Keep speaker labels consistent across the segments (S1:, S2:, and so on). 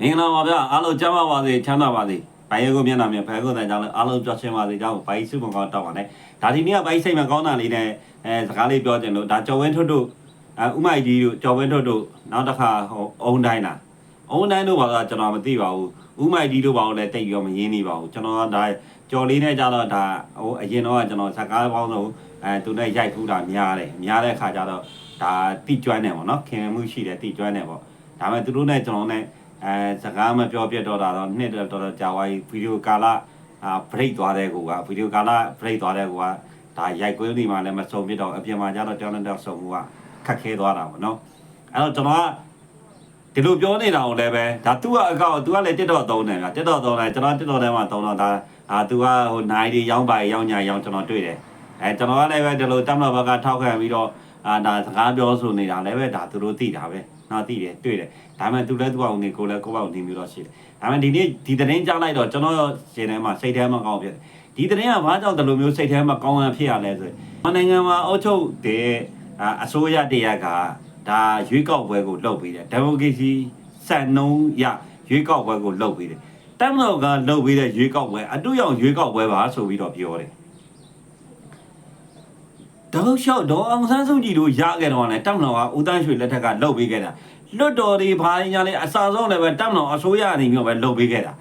S1: မင်္ဂလာပါဗျာအားလုံးကျမ်းပါပါစေချမ်းသာပါစေဘိုင်ယေကိုမျက်နှာမြဖဲကိုတဲ့ကြောင့်လည်းအားလုံးကြောက်ရှင်းပါစေကြောင်းဘိုင်စုမကောင်းတောက်ပါနဲ့ဒါဒီနေ့ကဘိုင်စိတ်မကောင်းတာလေးနဲ့အဲစကားလေးပြောချင်လို့ဒါကျော်ဝင်းထွတ်တို့အဲဥမိုက်ကြီးတို့ကျော်ဝင်းထွတ်တို့နောက်တစ်ခါဟိုအုံတိုင်းလားအုံတိုင်းတို့ဘာသာကျွန်တော်မသိပါဘူးဥမိုက်ကြီးတို့ဘာလို့လဲတိတ်ပြောမရင်းနေပါဘူးကျွန်တော်ကဒါကျော်လေးနဲ့ကြတော့ဒါဟိုအရင်တော့ကကျွန်တော်စကားပေါင်းဆုံးအဲသူနဲ့ရိုက်ထူးတာများတယ်များတဲ့ခါကျတော့ဒါတိကျွမ်းတယ်ပေါ့နော်ခင်မှုရှိတယ်တိကျွမ်းတယ်ပေါ့ဒါပေမဲ့သူတို့နဲ့ကျွန်တော်နဲ့ အဲစကားမပြောပြတော့တာတော့နှစ်တော်တော်ကြာသွားပြီဗီဒီယိုကာလအာ break သွားတဲ့ကူကဗီဒီယိုကာလ break သွားတဲ့ကူကဒါရိုက်ကွင်းနေမှလည်းမစုံပြတော့အပြင်မှာကျတော့တောင်းတတောင်းစုံမှုကခက်ခဲသွားတာပေါ့နော်အဲ့တော့ကျွန်တော်ကဒီလိုပြောနေတာကိုလည်းပဲဒါ तू ကအကောက် तू ကလည်းတက်တော့သုံးတယ်ကတက်တော့သုံးတယ်ကျွန်တော်တက်တော့ထဲမှာသုံးတော့ဒါအာ तू ကဟိုနိုင်ဒီရောင်းပါရောင်းညာရောင်းကျွန်တော်တွေ့တယ်အဲကျွန်တော်ကလည်းပဲဒီလိုတမ်မဘကထောက်ခံပြီးတော့အာဒါစကားပြောဆိုနေတာလည်းပဲဒါသူတို့သိတာပဲ နော်သိတယ်တွေ့တယ်ဒါပေမဲ့သူလည်းသူ့အောင်နေကိုလည်းကိုယ့်ဘောက်နေမျိုးတော့ရှိတယ်ဒါပေမဲ့ဒီနေ့ဒီသတင်းကြားလိုက်တော့ကျွန်တော်ရှင်ထဲမှာစိတ်ထဲမှာကောင်းဖြစ်တယ်ဒီသတင်းကဘာကြောင့်ဒီလိုမျိုးစိတ်ထဲမှာကောင်းရဖြစ်ရလဲဆိုရင်နိုင်ငံမှာအုပ်ချုပ်တဲ့အစိုးရတရက်ကဒါရွေးကောက်ပွဲကိုလုပ်ပြီးတယ်ဒီမိုကရေစီစံနှုန်းရရွေးကောက်ပွဲကိုလုပ်ပြီးတယ်တက်မတော်ကလုပ်ပြီးတဲ့ရွေးကောက်ပွဲအတူရောက်ရွေးကောက်ပွဲပါဆိုပြီးတော့ပြောတယ် တောက်လျှောက်ဒေါ်အောင်ဆန်းစုကြည်တို့ရခဲ့တော့လည်းတပ်မတော်ကဦးတန်းရွှေလက်ထက်ကလှုပ်ပေးခဲ့တာလွတ်တော်တွေဘာညာလဲအစာဆုံးလည်းပဲတပ်မတော်အစိုးရအနေမျိုးပဲလှုပ်ပေးခဲ့တာ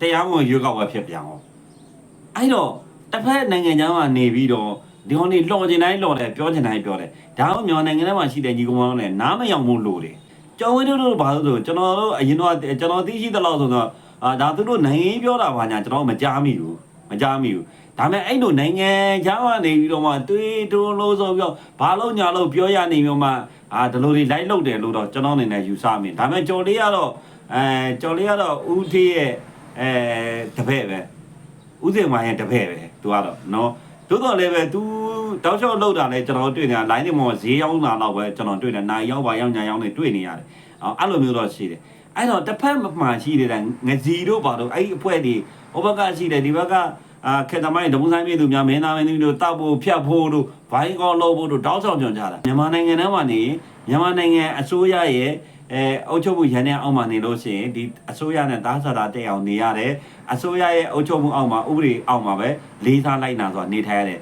S1: တရားဝင်ရွေးကောက်ပွဲဖြစ်ပြန်အောင်အဲ့တော့တစ်ဖက်နိုင်ငံသားကနေပြီးတော့ဒီဟောနေလော်ကျင်တိုင်းလော်တယ်ပြောကျင်တိုင်းပြောတယ်ဒါမှမြန်မာနိုင်ငံထဲမှာရှိတဲ့ညီကောင်မောင်လည်းနားမယောင်မှုလို့တယ်ကျော်ဝင်းတို့တို့ဘာလို့ဆိုကျွန်တော်တို့အရင်တော့ကျွန်တော်သိရှိသလောက်ဆိုတော့အာဒါသူတို့နိုင်ငံရေးပြောတာဘာညာကျွန်တော်မကြားမိဘူး မကြားမိဘူးဒါပေမဲ့အဲ့လိုနိုင်ငံခြားကနေပြီးတော့မှတွေးတိုးလို့ဆိုပြီးတော့ဘာလို့ညာလို့ပြောရနေမျိုးမှအာဒီလိုတွေလိုက်လုပ်တယ်လို့တော့ကျွန်တော်အနေနဲ့ယူဆမိဒါပေမဲ့ကြော်လေးကတော့အဲကြော်လေးကတော့ဦးသေးရဲ့အဲတပည့်ပဲဦးစင်မိုင်းရဲ့တပည့်ပဲသူကတော့နော်တိုးတော့လည်းပဲ तू တောက်လျှောက်လောက်တာလဲကျွန်တော်တွေ့နေတာ line တွေမှာဈေးရောက်လာတော့ပဲကျွန်တော်တွေ့တယ်နိုင်ရောက်ပါရောက်ညာရောက်နေတွေ့နေရတယ်အော်အဲ့လိုမျိုးတော့ရှိတယ်အဲ့တော့တစ်ဖက်မှာရှိတဲ့ငစီတို့ပါတော့အဲ့ဒီအဖွဲတွေဟိုဘက်ကရှိတယ်ဒီဘက်က အာခေတ္တမိုင်းဒုံဆိုင်ပြည်သူများမင်းသားမင်းသမီးတို့တောက်ဖို့ဖြတ်ဖို့တို့ဘိုင်းကောလို့ဖို့တို့တောက်ဆောင်ကြွကြတာမြန်မာနိုင်ငံထဲမှာနေမြန်မာနိုင်ငံအစိုးရရဲ့အဲအုပ်ချုပ်မှုရန်တဲ့အောက်မှာနေလို့ရှိရင်ဒီအစိုးရနဲ့သားစားတာတက်အောင်နေရတယ်အစိုးရရဲ့အုပ်ချုပ်မှုအောက်မှာဥပဒေအောက်မှာပဲလေးစားလိုက်နာဆိုတာနေထိုင်ရတယ်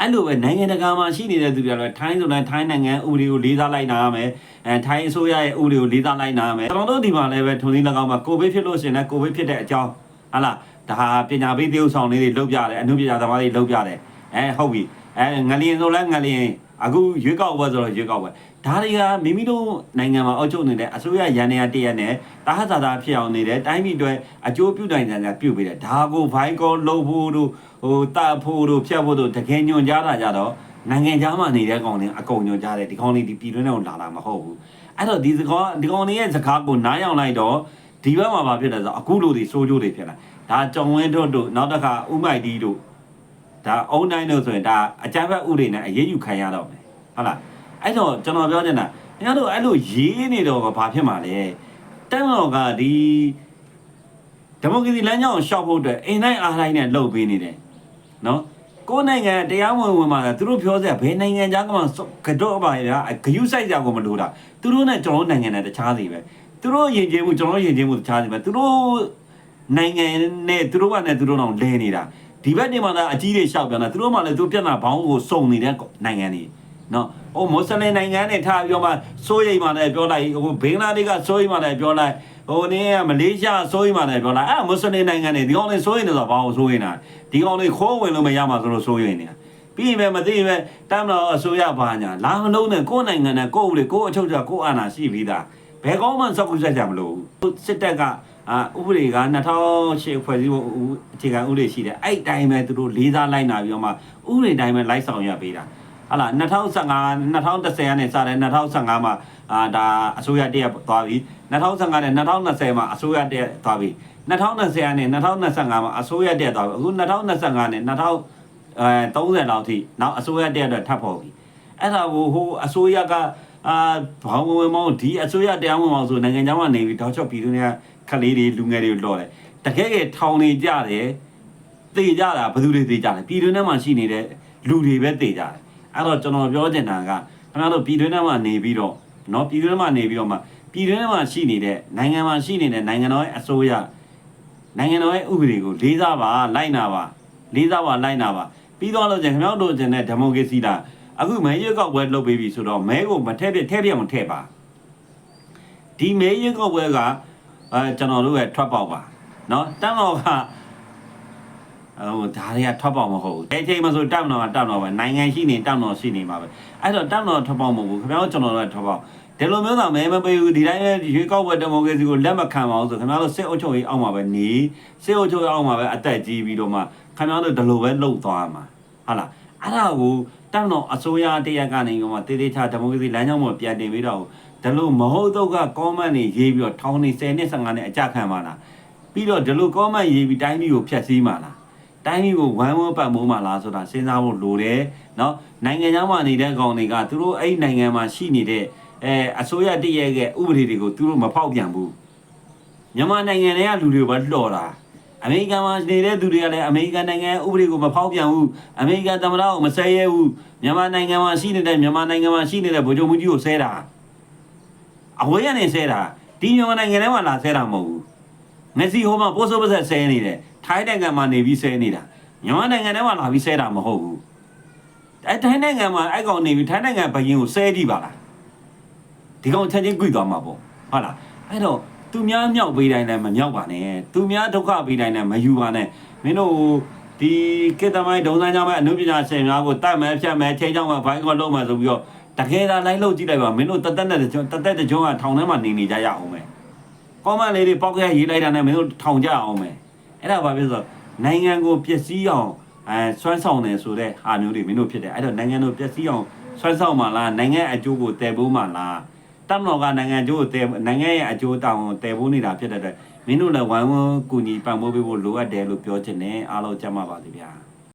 S1: အဲ့လိုပဲနိုင်ငံတကာမှာရှိနေတဲ့သူတွေကလည်းထိုင်းဆိုလည်းထိုင်းနိုင်ငံဥပဒေကိုလေးစားလိုက်နာရမယ်အဲထိုင်းအစိုးရရဲ့ဥပဒေကိုလေးစားလိုက်နာရမယ်ကျွန်တော်တို့ဒီမှာလည်းပဲထုံစည်း၎င်းမှာကိုဗစ်ဖြစ်လို့ရှိရင်လည်းကိုဗစ်ဖြစ်တဲ့အကြောင်းဟာလား ဒါဟာပညာပေးသေုပ်ဆောင်လေးတွေလုပ်ပြတယ်အမှုပညာသမားတွေလုပ်ပြတယ်အဲဟုတ်ပြီအဲငလျင်ဆိုလဲငလျင်အခုရွေးကောက်ပွဲဆိုတော့ရွေးကောက်ပွဲဒါတွေကမိမိတို့နိုင်ငံမှာအောက်ချုပ်နေတဲ့အစိုးရရန်နေရတရက်နဲ့တာဟဇာတာဖြစ်အောင်နေတယ်တိုင်းပြည်အတွက်အကျိုးပြုနိုင်တယ်ပြုတ်ပေးတယ်ဒါကိုဘိုင်းကောလှုပ်ဖို့တို့ဟိုတတ်ဖို့တို့ဖြတ်ဖို့တို့တကယ်ညွန်ကြားတာကြတော့နိုင်ငံခြားမှာနေတဲ့ကောင်တွေအကုန်ညွန်ကြားတယ်ဒီကောင်တွေဒီပြည်တွင်းထဲကိုလာတာမဟုတ်ဘူးအဲ့တော့ဒီစကားဒီကောင်တွေရဲ့စကားကိုနားယောင်လိုက်တော့ဒီဘက်မှာဘာဖြစ်လဲဆိုတော့အခုလိုတွေစိုးကျိုးတွေဖြစ်လာ ဒါကြောင်ဝင်းတို့တို့နောက်တစ်ခါဥမိုက်တီတို့ဒါအုံတိုင်းတို့ဆိုရင်ဒါအကြမ်းဖက်ဥတွေနဲ့အရေးယူခံရတော့မယ်ဟုတ်လားအဲ့တော့ကျွန်တော်ပြောချင်တာခင်ဗျားတို့အဲ့လိုရေးနေတော့ဘာဖြစ်မှာလဲတန်းတော်ကဒီဒီမိုကရေစီလမ်းကြောင်းကိုရှောက်ဖို့အတွက်အိမ်တိုင်းအားတိုင်းနဲ့လှုပ်ပေးနေတယ်နော်ကိုယ်နိုင်ငံတရားဝင်ဝင်မှာသူတို့ပြောစရာဘယ်နိုင်ငံသားကမှကတော့ပါရဂယုစိုက်ကြကိုမလို့တာသူတို့နဲ့ကျွန်တော်နိုင်ငံနဲ့တခြားစီပဲသူတို့ယဉ်ကျေးမှုကျွန်တော်ယဉ်ကျေးမှုတခြားစီပဲသူတို့ နိုင်ငံနဲ့သူတို့ကနဲ့သူတို့တော့လဲနေတာဒီဘက်နေမှာသာအကြီးတွေရှောက်ပြန်တာသူတို့မှလည်းသူပြဿနာဘောင်းကိုစုံနေတဲ့နိုင်ငံတွေနော်ဟိုမွတ်စလင်နိုင်ငံနဲ့ထားပြောမှစိုးရိမ်မှလည်းပြောလိုက်ဟိုဘင်္ဂလားဒေ့ရှ်ကစိုးရိမ်မှလည်းပြောလိုက်ဟိုနည်းကမလေးရှားစိုးရိမ်မှလည်းပြောလိုက်အဲ့မွတ်စလင်နိုင်ငံတွေဒီကောင်တွေစိုးရိမ်နေဆိုဘာကိုစိုးရိမ်တာဒီကောင်တွေခိုးဝင်လို့မရမှာဆိုလို့စိုးရိမ်နေတာပြီးရင်ပဲမသိရင်ပဲတမ်းတော့အစိုးရဘာညာလာမလုံးနဲ့ကိုယ်နိုင်ငံနဲ့ကိုယ်ဦးလေကိုယ်အချုပ်ချကိုယ်အာဏာရှိပြီးသားဘယ်ကောင်းမှစောက်ကူဆက်ကြမလို့စစ်တပ်က အာဥပဒေက2008ဖွဲ့စည်းပုံအခြေခံဥပဒေရှိတယ်အဲ့တိုင်းပဲသူတို့လေးစားလိုက်နာပြီးတော့မှဥပဒေတိုင်းပဲလိုက်ဆောင်ရပေးတာဟာလား2015 2010ကနေစတယ်2015မှာအာဒါအစိုးရတရက်သွားပြီ2015နဲ့2020မှာအစိုးရတရက်သွားပြီ2020ကနေ2025မှာအစိုးရတရက်သွားပြီအခု2025နဲ့2030လောက်ထိနောက်အစိုးရတရက်တော့ထပ်ဖို့ပြီအဲ့ဒါကိုဟိုအစိုးရကအာဘောင်းဝင်မောင်းဒီအစိုးရတရားဝင်မောင်းဆိုနိုင်ငံခြားမှာနေပြီးတောက်ချောက်ပြည်သူတွေက ခလေးတွေလူငယ်တွေကိုလော်တယ်တကယ်ကထောင်နေကြတယ်တေကြတာဘယ်သူတွေတေကြလဲပြည်တွင်းထဲမှာရှိနေတဲ့လူတွေပဲတေကြတယ်အဲ့တော့ကျွန်တော်ပြောချင်တာကခင်ဗျားတို့ပြည်တွင်းထဲမှာနေပြီးတော့เนาะပြည်တွင်းထဲမှာနေပြီးတော့မှပ ပြည်တွင်းမှာရှိနေတဲ့နိုင်ငံမှာရှိနေတဲ့နိုင်ငံတော်ရဲ့အစိုးရနိုင်ငံတော်ရဲ့ဥပဒေကိုလေးစားပါလိုက်နာပါလေးစားပါလိုက်နာပါပြီးတော့လို့ကျင်ခင်ဗျားတို့ကျင်တဲ့ဒီမိုကရေစီလားအခုမဲရွက်ကောက်ပွဲလုပ်ပေးပြီဆိုတော့မဲကိုမထည့်ပြထည့်ပြမထည့်ပါဒီမဲရွက်ကောက်ပွဲက အဲကျွန်တော်တို့ရဲ့ထွက်ပေါက်ပါနော်တတ်တော်ကအော်ဒါတွေကထွက်ပေါက်မဟုတ်ဘူးအဲ့ချိန်မှာဆိုတောက်တော်ကတောက်တော်ပဲနိုင်ငံရှိနေတောက်တော်ရှိနေမှာပဲအဲ့တော့တောက်တော်ထွက်ပေါက်မဟုတ်ဘူးခင်ဗျားတို့ကျွန်တော်တို့ကထွက်ပေါက်ဒီလိုမျိုးသာမဲမပေးဘူးဒီတိုင်းပဲရွေးကောက်ပွဲဒီမိုကရေစီကိုလက်မခံပါဘူးဆိုခင်ဗျားတို့စစ်အုပ်ချုပ်ရေးအောက်မှာပဲနေစစ်အုပ်ချုပ်ရေးအောက်မှာပဲအသက်ကြီးပြီးတော့မှခင်ဗျားတို့ဒီလိုပဲလှုပ်သွားမှာဟုတ်လားအဲ့ဒါကိုတောက်တော်အစိုးရတရက်ကနေကမှတေးသေးချာဒီမိုကရေစီလမ်းကြောင်းပေါ်ပြန်တင်ပြီးတော့ ဒီလိုမဟုတ်တော့ကကောမန့်နေရေးပြီးတော့ထောင်းနေ10နှစ်15နှစ်အကြခံပါလားပြီးတော့ဒီလိုကောမန့်ရေးပြီးတိုင်းပြည်ကိုဖျက်ဆီးမှာလား တိုင်းပြည်ကိုဝမ်းဝန်းပတ်မိုးမှလားဆိုတာစဉ်းစားဖို့လိုတယ်เนาะနိုင်ငံခြားမှာနေတဲ့ကောင်တွေကသူတို့အဲ့ဒီနိုင်ငံမှာရှိနေတဲ့အဲအစိုးရတည့်ရဲ့ကဥပဒေတွေကိုသူတို့မဖောက်ပြန်ဘူးမြန်မာနိုင်ငံတွေကလူတွေပဲလှော်တာအမေရိကန်မှာနေတဲ့သူတွေကလည်းအမေရိကန်နိုင်ငံဥပဒေကိုမဖောက်ပြန်ဘူးအမေရိကန်သမ္မတကိုမဆဲရဲဘူးမြန်မာနိုင်ငံမှာရှိနေတဲ့မြန်မာနိုင်ငံမှာရှိနေတဲ့ဗိုလ်ချုပ်မှုကြီးကိုဆဲတာ အဝေးကနေဆဲတာဒီမြန်မာနိုင်ငံထဲမှာလာဆဲတာမဟုတ်ဘူးမက်ဆီဟိုမှာပိုးစိုးပါဆက်ဆဲနေတယ်ထိုင်းနိုင်ငံမှာနေပြီးဆဲနေတာမြန်မာနိုင်ငံထဲမှာလာပြီးဆဲတာမဟုတ်ဘူးအဲထိုင်းနိုင်ငံမှာအဲ့ကောင်နေပြီးထိုင်းနိုင်ငံဘရင်ကိုဆဲကြည့်ပါလားဒီကောင်ချက်ချင်းကြွသွားမှာပေါ့ဟုတ်လားအဲ့တော့သူများမြောက်ပေးတိုင်းလည်းမမြောက်ပါနဲ့သူများဒုက္ခပေးတိုင်းလည်းမယူပါနဲ့မင်းတို့ ဒီကေတမိုင်းဒုံစမ်းကြမဲ့အနုပညာရှင်များကိုတတ်မဲဖြတ်မဲချိန်ချောင်းမဲဘိုင်းကောလုံးမဲဆိုပြီးတော့တကယ်ဒါလိုက်လို့ကြည့်လိုက်ပါမင်းတို့တသက်နဲ့တကြွတသက်တကြွကထောင်ထဲမှာနေနေကြရအောင်ပဲကောမန့်လေးတွေပေါက်ခဲရေးလိုက်တာနဲ့မင်းတို့ထောင်ကြအောင်မယ်အဲ့ဒါဘာဖြစ်ဆိုတော့နိုင်ငံကိုပျက်စီးအောင်အဲဆွမ်းဆောင်တယ်ဆိုတဲ့ဟာမျိုးတွေမင်းတို့ဖြစ်တယ်အဲ့တော့နိုင်ငံတို့ပျက်စီးအောင်ဆွမ်းဆောင်မှလားနိုင်ငံအကျိုးကိုတည်ဖို့မှလားတမတော်ကနိုင်ငံအကျိုးကိုတည်နိုင်ငံရဲ့အကျိုးတောင်းကိုတည်ဖို့နေတာဖြစ်တဲ့အတွက် မင်းတို့လည်းဝိုင်းဝန်းကူညီပံ့ပိုးပေးဖို့လိုအပ်တယ်လို့ပြောချင်တယ်အားလုံးကြမ်းပါပါစေဗျာ